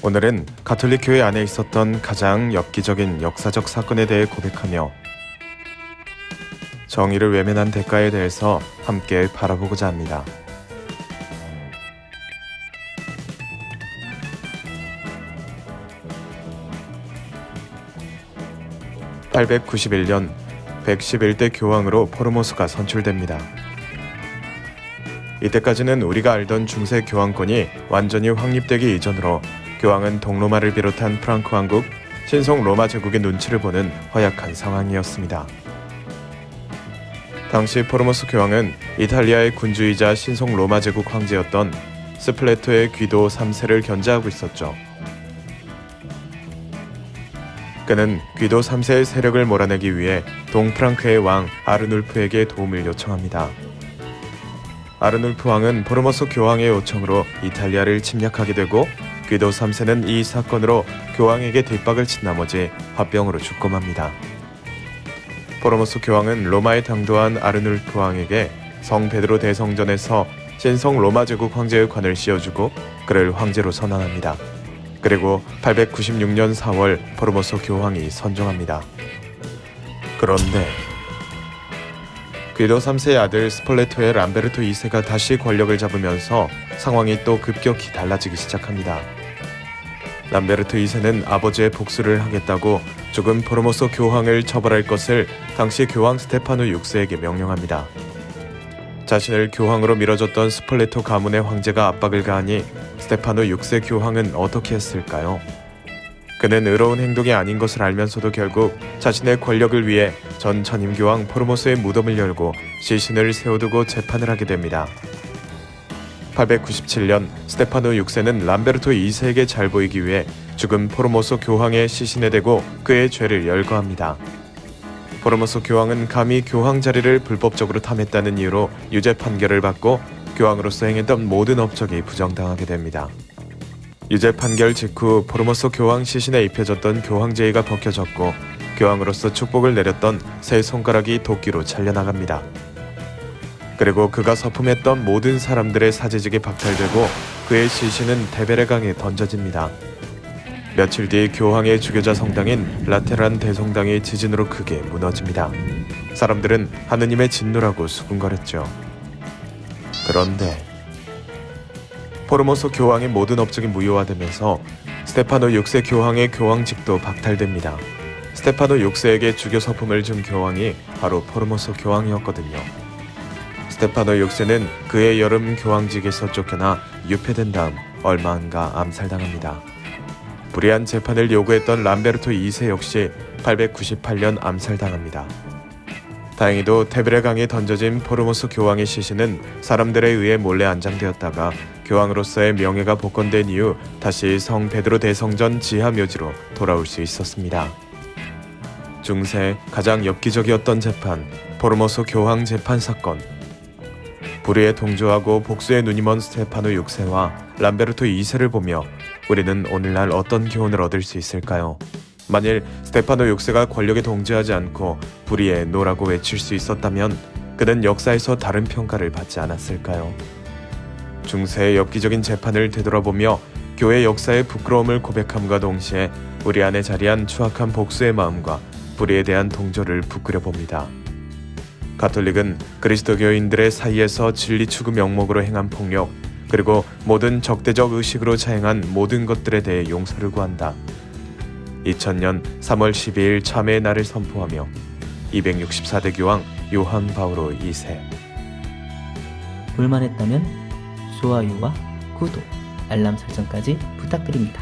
오늘은 가톨릭 교회 안에 있었던 가장 엽기적인 역사적 사건에 대해 고백하며 정의를 외면한 대가에 대해서 함께 바라보고자 합니다. (891년) 111대 교황으로 포르모스가 선출됩니다. 이때까지는 우리가 알던 중세 교황권이 완전히 확립되기 이전으로 교황은 동로마를 비롯한 프랑크 왕국, 신성 로마 제국의 눈치를 보는 허약한 상황이었습니다. 당시 포르모스 교황은 이탈리아의 군주이자 신성 로마 제국 황제였던 스플레토의 귀도 3세를 견제하고 있었죠. 그는 귀도 3세의 세력을 몰아내기 위해 동프랑크의 왕 아르눌프에게 도움을 요청합니다. 아르눌프 왕은 포르모스 교황의 요청으로 이탈리아를 침략하게 되고 귀도 3세는 이 사건으로 교황에게 뒷박을 친 나머지 화병으로 죽고 맙니다. 포르모스 교황은 로마에 당도한 아르눌프 왕에게 성 베드로 대성전에서 신성 로마 제국 황제의 관을 씌워주고 그를 황제로 선언합니다. 그리고 896년 4월 포르모스 교황이 선종합니다. 그런데 귀도 3세의 아들 스폴레토의 람베르토 2세가 다시 권력을 잡으면서 상황이 또 급격히 달라지기 시작합니다. 람베르토 2세는 아버지의 복수를 하겠다고 죽은 포르모소 교황을 처벌할 것을 당시 교황 스테파노 6세에게 명령합니다. 자신을 교황으로 밀어줬던 스폴레토 가문의 황제가 압박을 가하니 스테파노 6세 교황은 어떻게 했을까요? 그는 의로운 행동이 아닌 것을 알면서도 결국 자신의 권력을 위해 전 전임 교황 포르모스의 무덤을 열고 시신을 세워두고 재판을 하게 됩니다. 897년 스테파노 6세는 람베르토 2세에게 잘 보이기 위해 죽은 포르모소 교황의 시신에 대고 그의 죄를 열거합니다. 포르모소 교황은 감히 교황 자리를 불법적으로 탐했다는 이유로 유죄 판결을 받고 교황으로서 행했던 모든 업적이 부정당하게 됩니다. 유죄 판결 직후 포르모소 교황 시신에 입혀졌던 교황제의가 벗겨졌고 교황으로서 축복을 내렸던 세 손가락이 도끼로 잘려나갑니다. 그리고 그가 서품했던 모든 사람들의 사제직이 박탈되고 그의 시신은 데베레강에 던져집니다. 며칠 뒤 교황의 주교자 성당인 라테란 대성당이 지진으로 크게 무너집니다. 사람들은 하느님의 진노라고 수군거렸죠. 그런데 포르모소 교황의 모든 업적이 무효화되면서 스테파노 6세 교황의 교황직도 박탈됩니다. 스테파노 6세에게 주교 서품을 준 교황이 바로 포르모소 교황이었거든요. 스테파노 6세는 그의 여름 교황직에서 쫓겨나 유폐된 다음 얼마 안가 암살당합니다. 불의한 재판을 요구했던 람베르토 2세 역시 898년 암살당합니다. 다행히도 테브레강에 던져진 포르모스 교황의 시신은 사람들에 의해 몰래 안장되었다가 교황으로서의 명예가 복권된 이후 다시 성 베드로 대성전 지하 묘지로 돌아올 수 있었습니다. 중세 가장 엽기적이었던 재판 포르모스 교황 재판 사건 불의에 동조하고 복수의 눈이 먼 스테파노 6세와 람베르토 2세를 보며 우리는 오늘날 어떤 교훈을 얻을 수 있을까요? 만일 스테파노 6세가 권력에 동조하지 않고 불의에 노라고 외칠 수 있었다면 그는 역사에서 다른 평가를 받지 않았을까요? 중세의 엽기적인 재판을 되돌아보며 교회 역사의 부끄러움을 고백함과 동시에 우리 안에 자리한 추악한 복수의 마음과 불의에 대한 동조를 부끄려 봅니다. 가톨릭은 그리스도교인들의 사이에서 진리 추구 명목으로 행한 폭력 그리고 모든 적대적 의식으로 자행한 모든 것들에 대해 용서를 구한다. 2000년 3월 12일 참회의 날을 선포하며 264대 교황 요한 바오로 2세 볼만했다면 좋아요와 구독, 알람 설정까지 부탁드립니다.